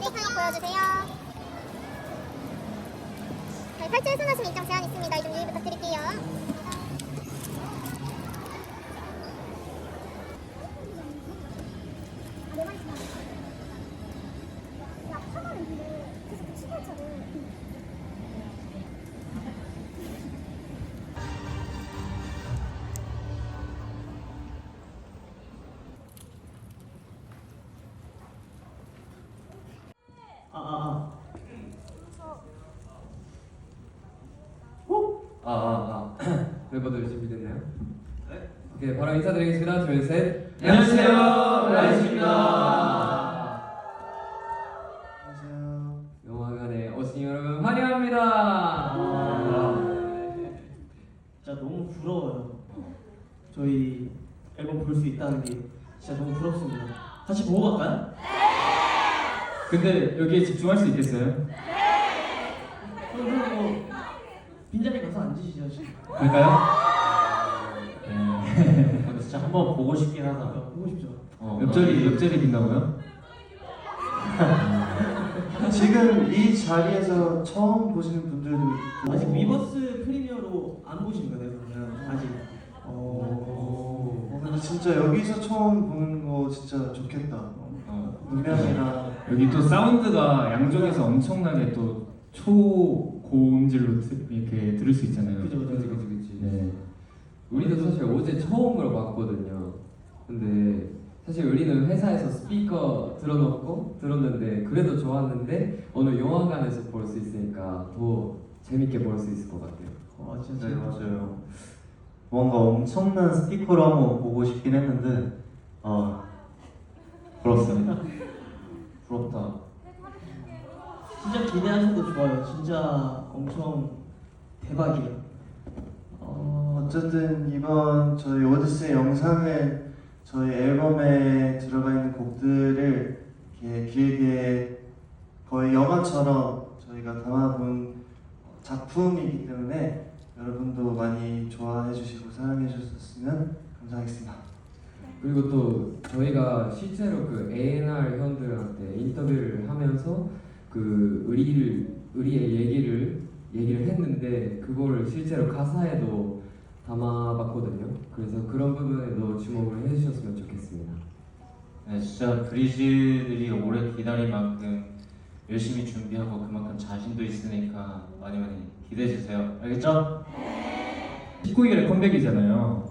테이크아웃 보여주세요. 저희 팔찌 손하시면 입장 제한 있습니다. 이좀 유의 부탁드릴게요. 아, 아, 아. 멤버들 준비 됐나요? 네. 오케이, 바로 인사드리겠습니다. 둘, 셋. 안녕하세요, 라이즈입니다. 안녕하세요. 영화관에 오신 여러분 환영합니다. 진짜 너무 부러워요. 저희 앨범 볼 수 있다는 게 진짜 너무 부럽습니다. 같이 보고 갈까요? 근데 여기에 집중할 수 있겠어요? 그럼 그럼 뭐 빈자리 가서 앉으시죠. 지금. 그럴까요? 근데 진짜 한번 보고 싶긴 하다. 아, 보고 싶죠. 어, 옆자리 옆자리 빈다고요? 지금 이 자리에서 처음 보시는 분들도 있고 아직 위버스 프리미어로 안 보신 거네요, 그러면 아직. 어, 어. 근데 진짜 여기서 처음 보는 거 진짜 좋겠다. 어. 음향이나 여기 또 사운드가 양쪽에서 엄청나게 또 초 고음질로 트- 이렇게 들을 수 있잖아요. 그죠, 그죠, 그죠. 그치, 그치. 네. 우리도 사실 어제 처음으로 봤거든요. 근데 사실 우리는 회사에서 스피커 들어놓고 들었는데 그래도 좋았는데 오늘 영화관에서 볼 수 있으니까 더 재밌게 볼 수 있을 것 같아요. 어, 진짜. 네 맞아요. 뭔가 엄청난 스피커로 한번 보고 싶긴 했는데 어 부럽습니다. 부럽다. 진짜 기대하셔도 좋아요. 진짜 엄청 대박이에요. 어, 어쨌든 이번 저희 오디세 영상에 저희 앨범에 들어가 있는 곡들을 이렇게 길게 거의 영화처럼 저희가 담아본 작품이기 때문에 여러분도 많이 좋아해 주시고 사랑해 주셨으면 감사하겠습니다. 그리고 또 저희가 실제로 그 A&R 현들한테 인터뷰를 하면서 그 의리를 의리의 얘기를 얘기를 했는데 그거를 실제로 가사에도 담아봤거든요. 그래서 그런 부분에도 주목을 해주셨으면 좋겠습니다. 네 진짜 브리즈들이 오래 기다린 만큼 열심히 준비하고 그만큼 자신도 있으니까 많이 많이 기대해 주세요. 알겠죠? 19일에 컴백이잖아요.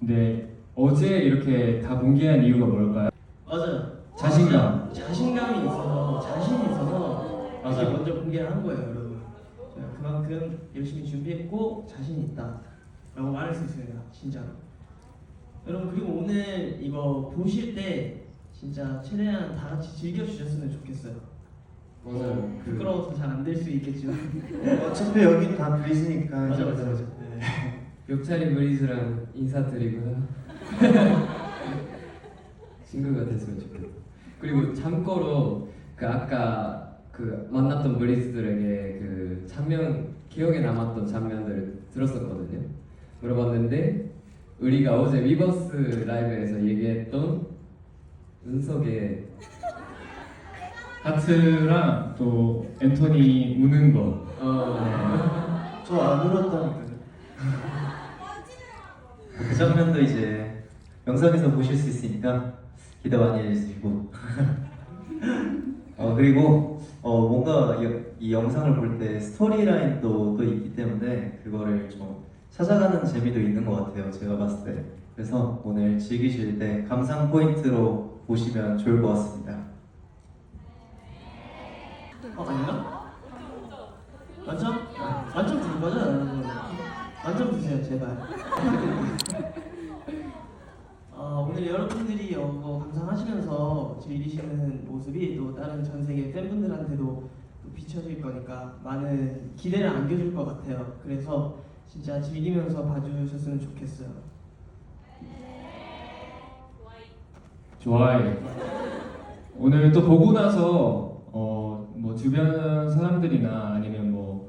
근데 어제 이렇게 다 공개한 이유가 뭘까요? 맞아요. 자신감. 자신감이 있어서 자신이 있어서 이렇게 맞아요. 먼저 공개를 한 거예요, 제가 그만큼 열심히 준비했고 자신이 있다 라고 말할 수 있습니다, 진짜로. 여러분 그리고 오늘 이거 보실 때 진짜 최대한 다 같이 즐겨 주셨으면 좋겠어요. 맞아요. 그 부끄러워서 잘 안 될 수 있겠지만. 어차피 여기 다 브리즈니까 맞아, 맞아, 맞아. 네. 옆자리 브리즈랑 인사드리고요. 친구가 됐으면 좋겠다. 그리고 참고로 그 아까 그 만났던 브리즈들에게 그 장면 기억에 남았던 장면들을 들었었거든요. 물어봤는데 우리가 어제 위버스 라이브에서 얘기했던 은석의 하트랑 또 앤토니 우는 거. 어, 저 안 울었다니까요. 그 장면도 이제 영상에서 보실 수 있으니까 기대 많이 해주시고 어 그리고 어 뭔가 이, 이 영상을 볼 때 스토리라인도 또 있기 때문에 그거를 좀 찾아가는 재미도 있는 것 같아요 제가 봤을 때 그래서 오늘 즐기실 때 감상 포인트로 보시면 좋을 것 같습니다 어 아닌가? 만점? 만점 줄 거죠, 여러분? 만점 주세요, 제발. 어, 오늘 여러분들이 이거 감상하시면서 즐기시는 모습이 또 다른 전 세계 팬분들한테도 또 비춰질 거니까 많은 기대를 안겨줄 것 같아요. 그래서 진짜 즐기면서 봐주셨으면 좋겠어요. 좋아요. 오늘 또 보고 나서 어 뭐 주변 사람들이나 아니면 뭐,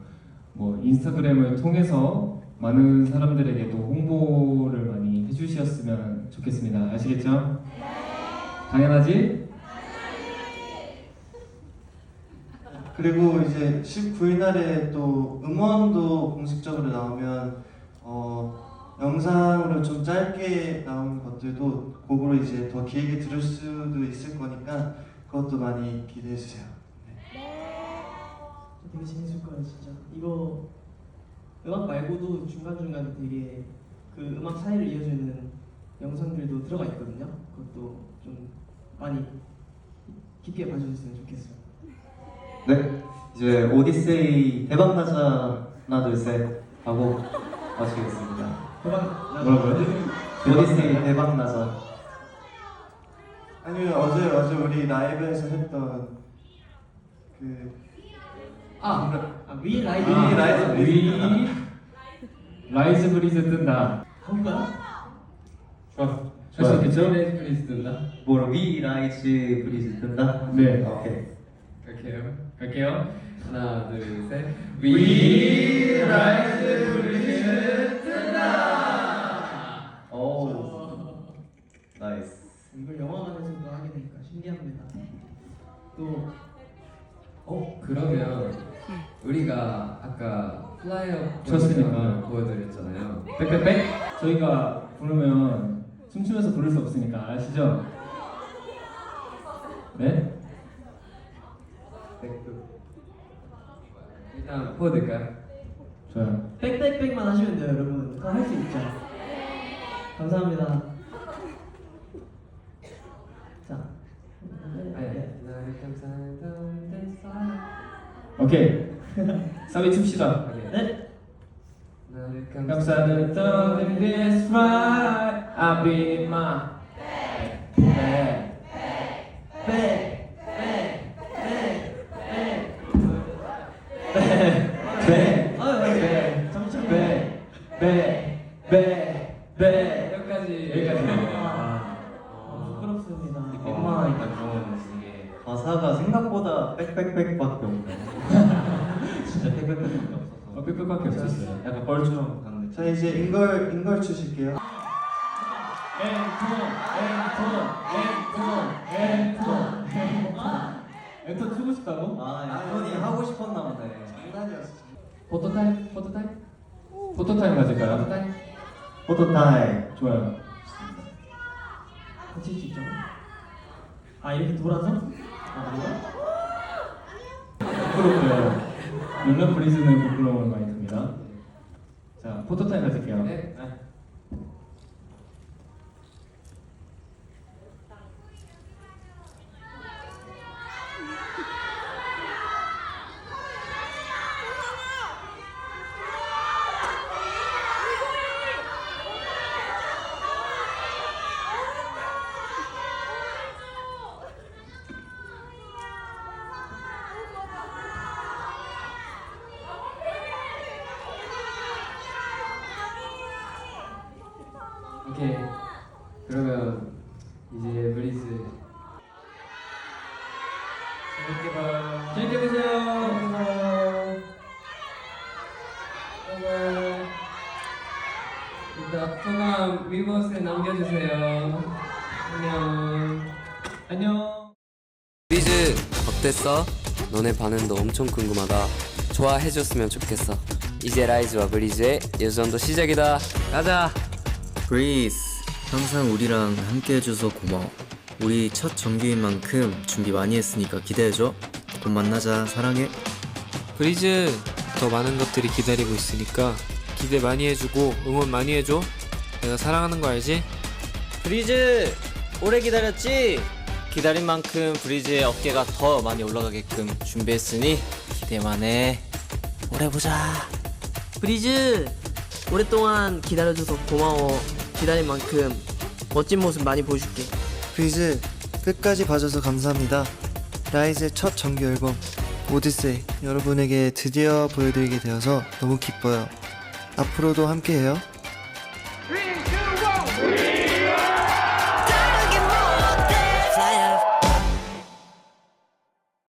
뭐 인스타그램을 통해서 많은 사람들에게 또 홍보를 많이 해주셨으면 좋겠습니다. 아시겠죠? 당연하지? 그리고 이제 19일 날에 또 음원도 공식적으로 나오면 어, 영상으로 좀 짧게 나오는 것들도 곡으로 이제 더 길게 들을 수도 있을 거니까 그것도 많이 기대해 주세요. 되게 재밌을 거예요 진짜. 이거 음악 말고도 중간중간 되게 그 음악 사이를 이어주는 영상들도 들어가 있거든요. 그것도 좀 많이 깊게 봐주셨으면 좋겠어요 네, 이제 오디세이 대박 나자 하나 둘 셋 하고 마치겠습니다. 대박 뭐라고요? 오디세이 대박 나자. 아니면 어제 어제 우리 라이브에서 했던 그 아, 아, 위 라이브 위 라이브 위 라이즈 브리즈 뜬다. 한가요? 좋아. 할수 있겠죠? 레이즈 플리즈 뜬다. 뭐로 위 라이즈 브리즈 뜬다? 네. 오케이. 갈게요. 갈게요. 하나, 둘, 셋. 위 라이즈 브리즈 뜬다. 오, 나이스. 이걸 영화관에서도 하게 되니까 신기합니다 또 어 그러면 우리가 아까 플라이어 쳤으니까. 보여드렸잖아요. 빽빽빽. 저희가 부르면 춤추면서 부를 수 없으니까 아시죠? 네? 일단 보여드릴까요? 좋아요. 빽빽빽만 하시면 돼요 여러분. 다 할 수 있죠. 감사합니다. 자. 감싸던 내 오케이. 사비 춥시다. 사랑. 네? 나를 감사는 떠든 this right. I'll be my back 생각보다 빽빽빽밖에 없네. 진짜 빽빽빽밖에 없어서. 어, 빽빽밖에 없었어요. 약간 벌처럼 갔는데. 자 이제 인걸 인걸 주실게요. 엔톤, 엔톤, 엔톤, 엔톤. 엔톤 추고 싶다고? 아, 톤이 하고 싶었나 보네. 장난이었어. 포토타임? 포토타임? 포토타임 가질까요? 포토타임? 포토타임. 좋아요. 같이 찍죠 아 이렇게 돌아서? 부끄럽고요. 룰러 브리즈는 부끄러움을 많이 듭니다. 자, 포토타임 가질게요. 네. 그러면 이제 브리즈 재밌게 봐요. 재밌게 보세요. 일단 소감 위버스에 남겨주세요. 안녕. 안녕. 브리즈 어땠어? 너네 반응도 엄청 궁금하다. 좋아해줬으면 좋겠어. 이제 라이즈와 브리즈의 예전도 시작이다. 가자. 브리스 항상 우리랑 함께 해줘서 고마워 우리 첫 정규인 만큼 준비 많이 했으니까 기대해줘 곧 만나자 사랑해 브리즈 더 많은 것들이 기다리고 있으니까 기대 많이 해주고 응원 많이 해줘 내가 사랑하는 거 알지? 브리즈 오래 기다렸지? 기다린 만큼 브리즈의 어깨가 더 많이 올라가게끔 준비했으니 기대만 해. 오래 보자. 브리즈 오랫동안 기다려줘서 고마워 기다린 만큼 멋진 모습 많이 보여줄게 브리즈 끝까지 봐줘서 감사합니다. 라이즈의 첫 정규 앨범 오디세이 여러분에게 드디어 보여드리게 되어서 너무 기뻐요. 앞으로도 함께해요.